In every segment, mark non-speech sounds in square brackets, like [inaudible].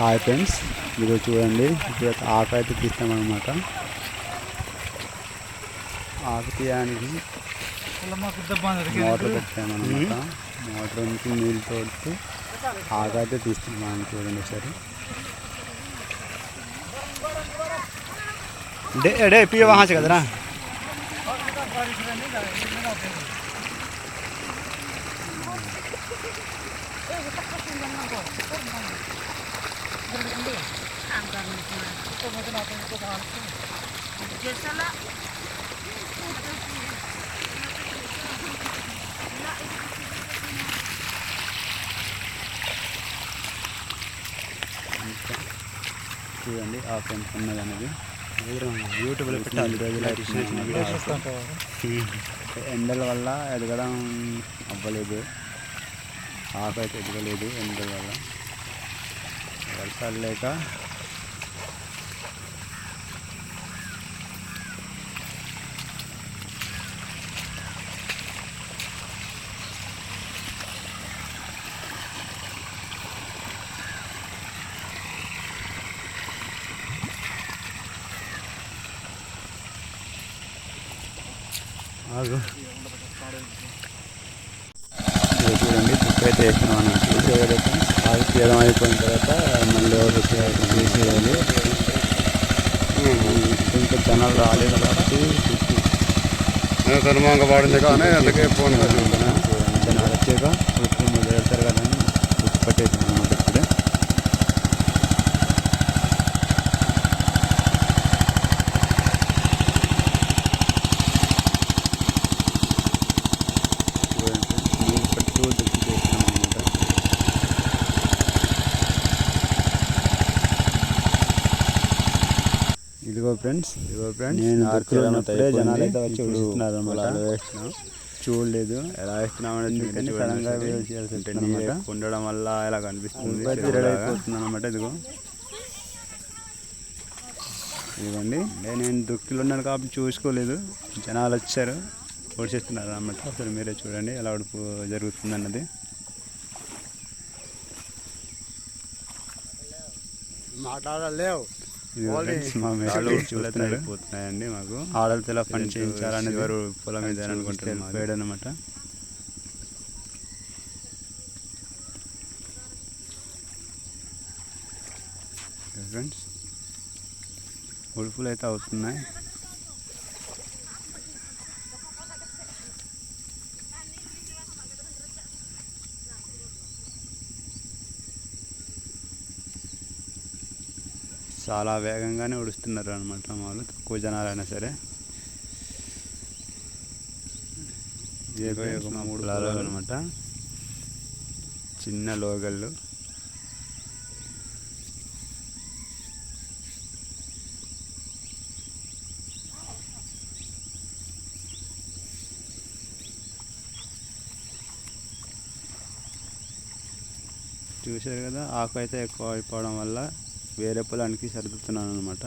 Hi friends మీరు చూడండి ఇప్పుడు ఆకు అయితే తీస్తామన్నమాట. ఆకు తీయడానికి మోటార్ పెట్టామన్నమాట. మోటార్ నుంచి నీళ్ళు తోడుతూ ఆకు అయితే తీస్తున్నాం చూడండి ఒకసారి. డే డే పియ చూడండి ఆకు ఎంత ఉన్నది అనేది యూట్యూబ్లో పెట్టాలి. [laughs] ఎండల వల్ల ఎదగడం అవ్వలేదు. ఆకు అయితే ఎదగలేదు ఎండల వల్ల. వర్షాలు లేక ఆగు ఇదిగో చూడండి అయితే వేసినాం అన్నట్టు చూసేయాలి ఆగు తీయడం అయిపోయిన తర్వాత మళ్ళీ ఎవరు తీసేయాలి ఇంకా జనాలు రాలేదు కాబట్టి తరుమాంగ వాడింది కానీ అందుకే ఫోన్ జనాలు వచ్చాక ఉప్పు మొదలు పెడతారు కదా. ఇదిగో ఫ్రెండ్స్ ఇదిగో ఫ్రెండ్స్ నేను జనాలు అయితే వచ్చి చూస్తున్నారు అనమాట చూడలేదు. ఎలా అన్నమాట. ఉండడం వల్ల ఇలా కనిపిస్తుంది అయిపోతుంది అనమాట ఇదిగో. ఇదిగోండి. నేను దుక్కిలో ఉన్నాను కాబట్టి చూసుకోలేదు. జనాలు వచ్చారు. ఓడిచేస్తున్నారు అన్నమాట అసలు మీరే చూడండి ఎలా ఉడుపు జరుగుతుంది అన్నది మాట్లాడలేవు. అయిపోతున్నాయండి మాకు. ఆడలతో ఎలా పని చేయించాలనేది ఎవరు పొలం మీద అనుకుంటారు అనమాట ఫ్రెండ్స్ ఉడుపులు అయితే అవుతున్నాయి. చాలా వేగంగానే ఉడుస్తున్నారు అనమాట మామూలు తక్కువ జనాలైనా సరే. ఒక మూడు పొలాలు. అనమాట చిన్న లోగళ్ళు. చూశారు కదా ఆకు అయితే ఎక్కువ అయిపోవడం వల్ల వేరే పొలానికి సర్దుతున్నాను అనమాట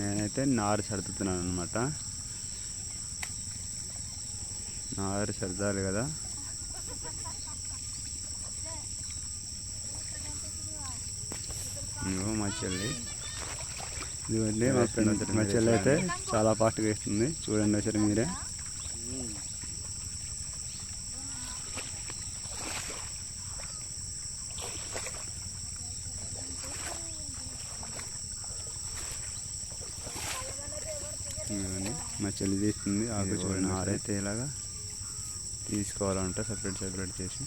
నేనైతే నారు సర్దుతున్నాను అనమాట నారు సర్దాలి కదా. ఇదిగో మా చెల్లి. ఇదిగోండి మా ఫ్రెండ్ మా చెల్లి అయితే చాలా ఫాస్ట్గా వేస్తుంది. చూడండి ఒకసారి మీరే. మా చెల్లి తీస్తుంది. ఆకు చూడండి. ఆరైతే ఇలాగా తీసుకోవాలంట సపరేట్ సపరేట్ చేసి.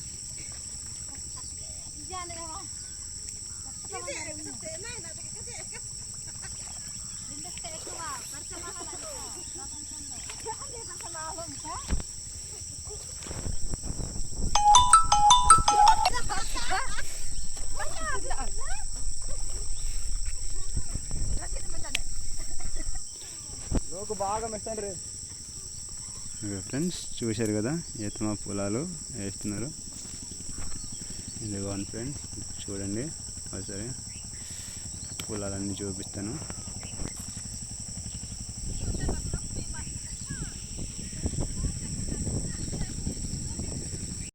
లోకు బాగా రే. ఓకే ఫ్రెండ్స్ చూశారు కదా ఈతమ పొలాలు వేస్తున్నారు. ఇదిగోండి ఫ్రెండ్స్ చూడండి ఒకసారి. పొలాలన్నీ చూపిస్తాను.